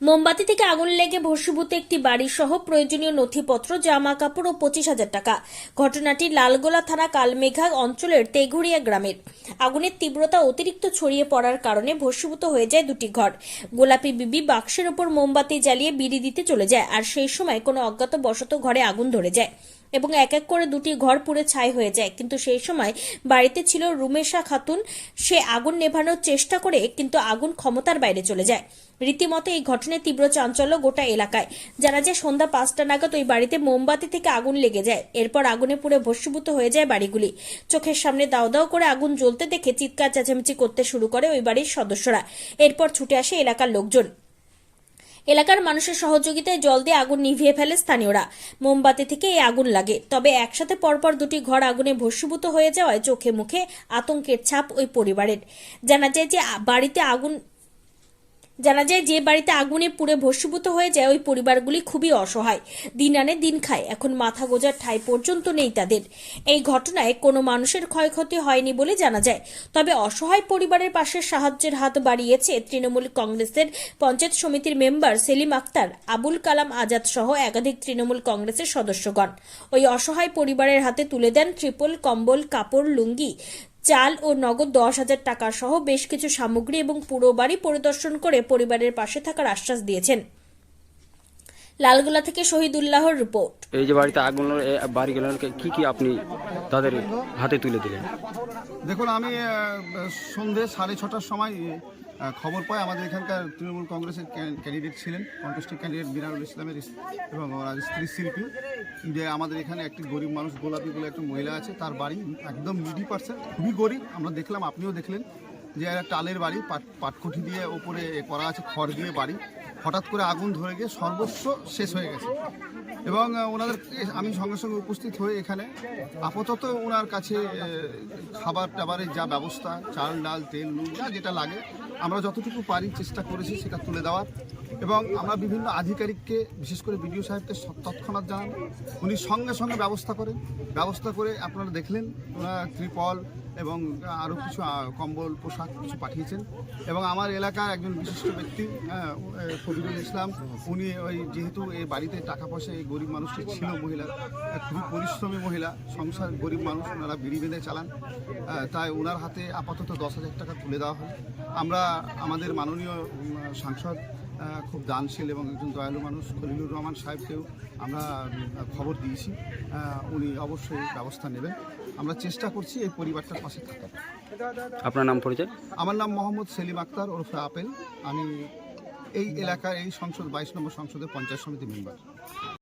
মোমবাতি থেকে আগুন লেগে ভস্মীভূত একটি বাড়ি সহ প্রয়োজনীয় নথিপত্র, জামা কাপড় ও পঁচিশ হাজার টাকা। ঘটনাটি লালগোলা থানা কালমেঘা অঞ্চলের তেঘুরিয়া গ্রামের। আগুনের তীব্রতা অতিরিক্ত ছড়িয়ে পড়ার কারণে ভস্মীভূত হয়ে যায় দুটি ঘর। গোলাপি বিবি বাক্সের ওপর মোমবাতি জ্বালিয়ে বিড়ি দিতে চলে যায়, আর সেই সময় কোনো অজ্ঞাত বশত ঘরে আগুন ধরে যায়। এবং এক এক করে দুটি ঘর পুড়ে ছাই হয়ে যায়। কিন্তু সেই সময় বাড়িতে ছিল রুমেশা খাতুন। সে আগুন নেভানোর চেষ্টা করে, কিন্তু আগুন ক্ষমতার বাইরে চলে যায়। রীতিমতো এই ঘটনায় তীব্র চাঞ্চল্য গোটা এলাকায়। জানা যায়, সন্ধ্যা পাঁচটা নাগাদ ওই বাড়িতে মোমবাতি থেকে আগুন লেগে যায়। এরপর আগুনে পুড়ে ভস্মীভূত হয়ে যায় বাড়িগুলি। চোখের সামনে দাও দাও করে আগুন জ্বলতে দেখে চিৎকার চেঁচামেচি করতে শুরু করে ওই বাড়ির সদস্যরা। এরপর ছুটে আসে এলাকার লোকজন। এলাকার মানুষের সহযোগিতায় জল দিয়ে আগুন নিভিয়ে ফেলে স্থানীয়রা। মোমবাতি থেকে এই আগুন লাগে। তবে একসাথে পরপর দুটি ঘর আগুনে ভস্মীভূত হয়ে যাওয়ায় চোখে মুখে আতঙ্কের ছাপ ওই পরিবারের। জানা যায় যে বাড়িতে আগুন জানা যায়, যে বাড়িতে আগুনে পুড়ে ভস্মীভূত হয়ে যায়, ওই পরিবারগুলি খুবই অসহায়। দিন আনে দিন খায়। এখন মাথা গোজার ঠাঁই পর্যন্ত নেই তাদের। এই ঘটনায় কোনো মানুষের ক্ষয়ক্ষতি হয়নি বলে জানা যায়। তবে অসহায় পরিবারের পাশে সাহায্যের হাত বাড়িয়েছে তৃণমূল কংগ্রেসের পঞ্চায়েত সমিতির মেম্বার সেলিম আক্তার, আবুল কালাম আজাদ সহ একাধিক তৃণমূল কংগ্রেসের সদস্যগণ। ওই অসহায় পরিবারের হাতে তুলে দেন ট্রিপল কম্বল, কাপড়, লুঙ্গি। চাল ও নগদ দশ হাজার টাকা সহ বেশ কিছু সামগ্রী এবং পুরো বাড়ি পরিদর্শন করে পরিবারের পাশে থাকার আশ্বাস দিয়েছেন। লালগোলা থেকে শহীদুল্লাহর রিপোর্ট। এই যে বাড়িতে আগুন এ বাড়িগুলোকে কি কি আপনি তাদের হাতে তুলে দিলেন? দেখুন আমি সন্ধে সাড়ে ছটার সময় খবর পাই আমাদের এখানকার তৃণমূল কংগ্রেসের ক্যান- ক্যান্ডিডেট ছিলেন কন্টেস্টেড ক্যান্ডিডেট বিনারুল ইসলামের এবং স্ত্রী শিল্পী। যে আমাদের এখানে একটি গরিব মানুষ গোলাপি বলে একটা মহিলা আছে তার বাড়ি একদম মিডি পার্সেন্ট খুবই গরিব। আমরা দেখলাম আপনিও দেখলেন যে একটা টালের বাড়ি পাট পাটকুঠি দিয়ে ওপরে করা আছে খড় দিয়ে বাড়ি। হঠাৎ করে আগুন ধরে গিয়ে সর্বস্ব শেষ হয়ে গেছে। এবং ওনাদের আমি সঙ্গে সঙ্গে উপস্থিত হয়ে এখানে। আপাতত ওনার কাছে খাবার টাবারের যা ব্যবস্থা, চাল, ডাল, তেল, নুন, যা যেটা লাগে, আমরা যতটুকু পারি চেষ্টা করেছি সেটা তুলে দেওয়ার। এবং আমরা বিভিন্ন আধিকারিককে, বিশেষ করে বিডিও সাহেবকে তৎক্ষণাৎ জানান। উনি সঙ্গে সঙ্গে ব্যবস্থা করেন। ব্যবস্থা করে আপনারা দেখলেন, ওনারা ত্রিপল এবং আরও কিছু কম্বল পোশাক কিছু পাঠিয়েছেন। এবং আমার এলাকার একজন বিশিষ্ট ব্যক্তি হ্যাঁ, ও, ইসলাম উনি ওই যেহেতু এই বাড়িতে টাকা পয়সা এই গরিব মানুষটি ছিল মহিলা খুবই পরিশ্রমী মহিলা সংসার গরিব মানুষ ওনারা বিড়ি বেঁধে চালান তাই ওনার হাতে আপাতত দশ হাজার টাকা তুলে দেওয়া হয় আমরা আমাদের মাননীয় সাংসদ খুব দানশীল এবং একজন দয়ালু মানুষ খলিলুর রহমান সাহেবকেও আমরা খবর দিয়েছি। উনি অবশ্যই ব্যবস্থা নেবেন। আমরা চেষ্টা করছি এই পরিবারটার পাশে থাকার। আপনার নাম পরিচয়? আমার নাম মোহাম্মদ সেলিম আক্তার ওরফে আপেল। আমি এই এলাকার এই সংসদ বাইশ নম্বর সংসদের পঞ্চায়েত সমিতি মেম্বার।